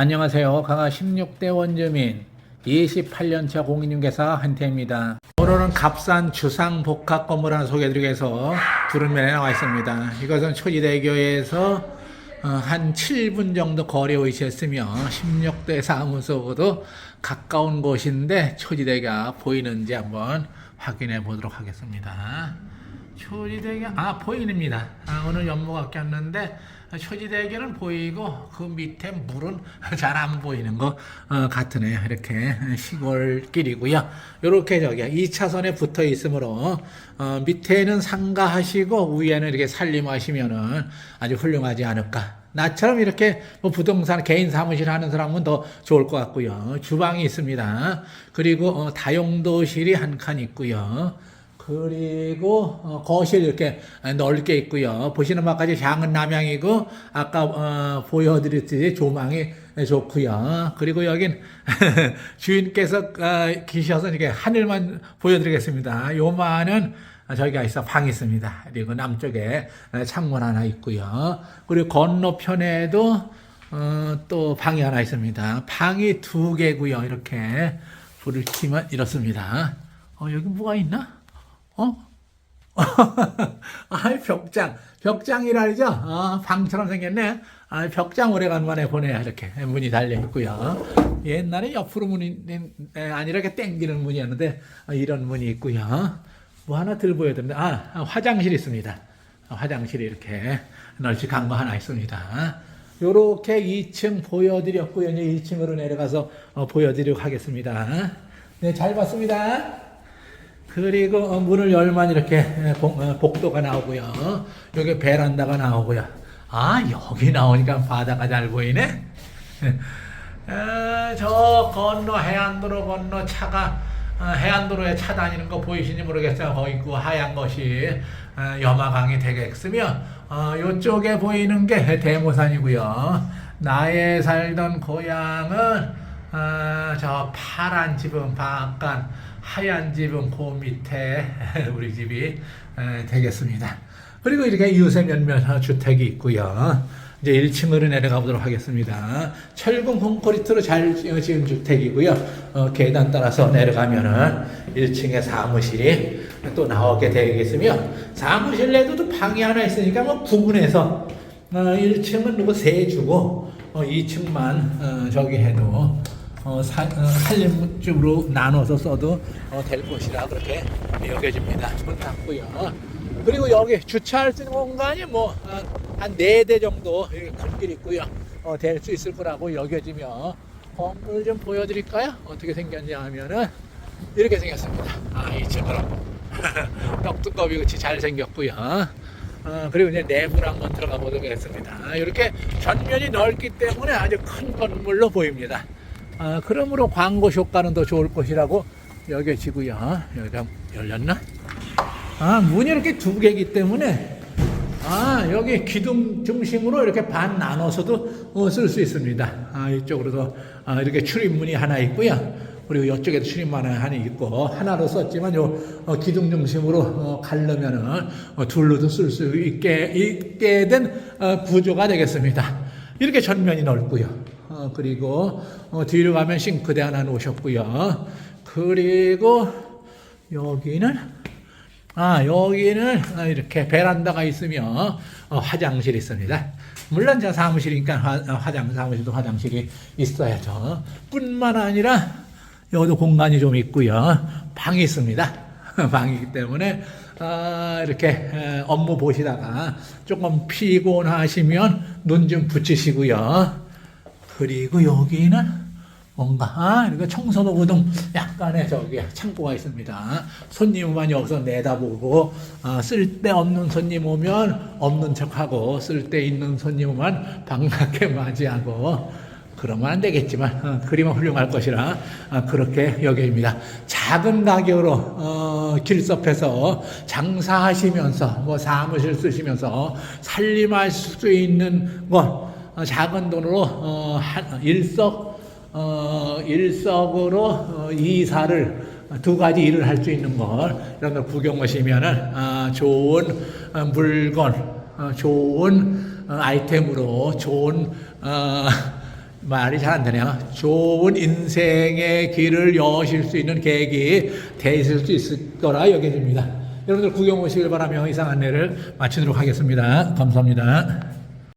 안녕하세요. 강화 16대 원주민 28년차 공인중개사 한태입니다. 오늘은 값산 주상 복합 건물 하나 소개해드리기 위해서 두른면에 나와 있습니다. 이것은 초지대교에서 어, 한 7분 정도 거리에 위치했으며 16대 사무소도 가까운 곳인데 초지대가 보이는지 한번 확인해 보도록 하겠습니다. 초지대교 아 보이는입니다. 아, 오늘 연모가 꼈는데 초지대교는 보이고 그 밑에 물은 잘 안 보이는 것 어, 같으네요. 이렇게 시골길이고요. 이렇게 저기 2차선에 붙어 있으므로 어, 밑에는 상가하시고 위에는 이렇게 살림하시면은 아주 훌륭하지 않을까. 나처럼 이렇게 뭐 부동산 개인 사무실 하는 사람은 더 좋을 것 같고요. 주방이 있습니다. 그리고 어, 다용도실이 한 칸 있고요. 그리고 어, 거실 이렇게 넓게 있고요. 보시는 바까지 장은 남향이고 아까 어, 보여드렸듯이 조망이 좋고요. 그리고 여긴 주인께서 어, 계셔서 이렇게 하늘만 보여드리겠습니다. 요만은 저희가 있어 방이 있습니다. 그리고 남쪽에 창문 하나 있고요. 그리고 건너편에도 어, 또 방이 하나 있습니다. 방이 두 개고요. 이렇게 불을 켜면 이렇습니다. 어, 여기 뭐가 있나? 어? 아, 벽장. 벽장이라죠? 아, 방처럼 생겼네. 아, 벽장 오래간만에 보네요. 이렇게 문이 달려 있고요. 옛날에 옆으로 문이 에, 아니라 이렇게 땡기는 문이었는데 아, 이런 문이 있고요. 뭐 하나 들 보여드는데 아, 아, 화장실 있습니다. 아, 화장실이 이렇게 널찍한 거 하나 있습니다. 요렇게 2층 보여드렸고요. 이제 1층으로 내려가서 어, 보여드리도록 하겠습니다. 네, 잘 봤습니다. 그리고 어, 문을 열면 이렇게 에, 복- 어, 복도가 나오고요. 여기 베란다가 나오고요. 아 여기 나오니까 바다가 잘 보이네. 에, 저 건너 해안도로 건너 차가 어, 해안도로에 차 다니는 거 보이시는지 모르겠어요. 거기 그 하얀 것이 어, 염화강이 되겠으며 어, 이쪽에 보이는 게 대모산이고요. 나의 살던 고향은 어, 저 파란 집은 바깥 하얀 집은 그 밑에 우리 집이 에, 되겠습니다. 그리고 이렇게 유세 면면 주택이 있고요. 이제 1층으로 내려가 보도록 하겠습니다. 철근 콘크리트로 잘 지은 주택이고요. 어, 계단 따라서 내려가면은 1층에 사무실이 또 나오게 되겠으며 사무실 내도 또 방이 하나 있으니까 뭐 구분해서 어, 1층은 뭐세 주고 어, 2층만 어, 저기 해도 어, 사, 어, 살림집으로 나눠서 써도 어, 될 것이라 그렇게 여겨집니다. 좋다고요. 그리고 여기 주차할 수 있는 공간이 뭐한 네 대 정도 큰길 있고요. 어, 될 수 있을 거라고 여겨지며 건물 좀 보여드릴까요? 어떻게 생겼냐 하면은 이렇게 생겼습니다. 아, 이쪽으로 떡두꺼비 같이 잘 생겼고요. 어, 그리고 이제 내부로 한번 들어가 보도록 하겠습니다. 이렇게 전면이 넓기 때문에 아주 큰 건물로 보입니다. 아, 그러므로 광고 효과는 더 좋을 것이라고 여겨지고요. 여기가 열렸나? 아, 문이 이렇게 두 개이기 때문에 아, 여기 기둥 중심으로 이렇게 반 나눠서도 어, 쓸수 있습니다. 아, 이쪽으로도 아, 이렇게 출입문이 하나 있고요. 그리고 이쪽에도 출입문 하나 있고 하나로 썼지만 요 어, 기둥 중심으로 어, 가려면은 어, 둘로도 쓸 수 있게 있게 된 어, 구조가 되겠습니다. 이렇게 전면이 넓고요. 어, 그리고 어, 뒤로 가면 싱크대 하나 놓으셨고요. 그리고 여기는 아, 여기는 어, 이렇게 베란다가 있으며 어, 화장실이 있습니다. 물론 저 사무실이니까 화, 어, 화장 사무실도 화장실이 있어야죠. 뿐만 아니라 여기도 공간이 좀 있고요. 방이 있습니다. 방이기 때문에 아, 이렇게 에, 업무 보시다가 조금 피곤하시면 눈 좀 붙이시고요. 그리고 여기는 뭔가 아, 이렇게 청소도 등 약간의 저기 창고가 있습니다. 손님만 여기서 내다보고 아, 쓸데없는 손님 오면 없는 척하고 쓸데 있는 손님만 반갑게 맞이하고 그러면 안 되겠지만 어, 그림은 훌륭할 것이라 아, 그렇게 여겨집니다. 작은 가격으로 어, 길섭해서 장사하시면서 뭐 사무실 쓰시면서 살림할 수 있는 것 어, 작은 돈으로 어, 한, 일석 어, 일석으로 어, 이사를 두 가지 일을 할 수 있는 걸 이런 걸 구경하시면은 아, 좋은 어, 물건, 어, 좋은 어, 아이템으로 좋은 어, 말이 잘 안 되네요. 좋은 인생의 길을 여실 수 있는 돼 있을 수 있을 거라 여겨집니다. 여러분들 구경 오시길 바라며 이상 안내를 마치도록 하겠습니다. 감사합니다.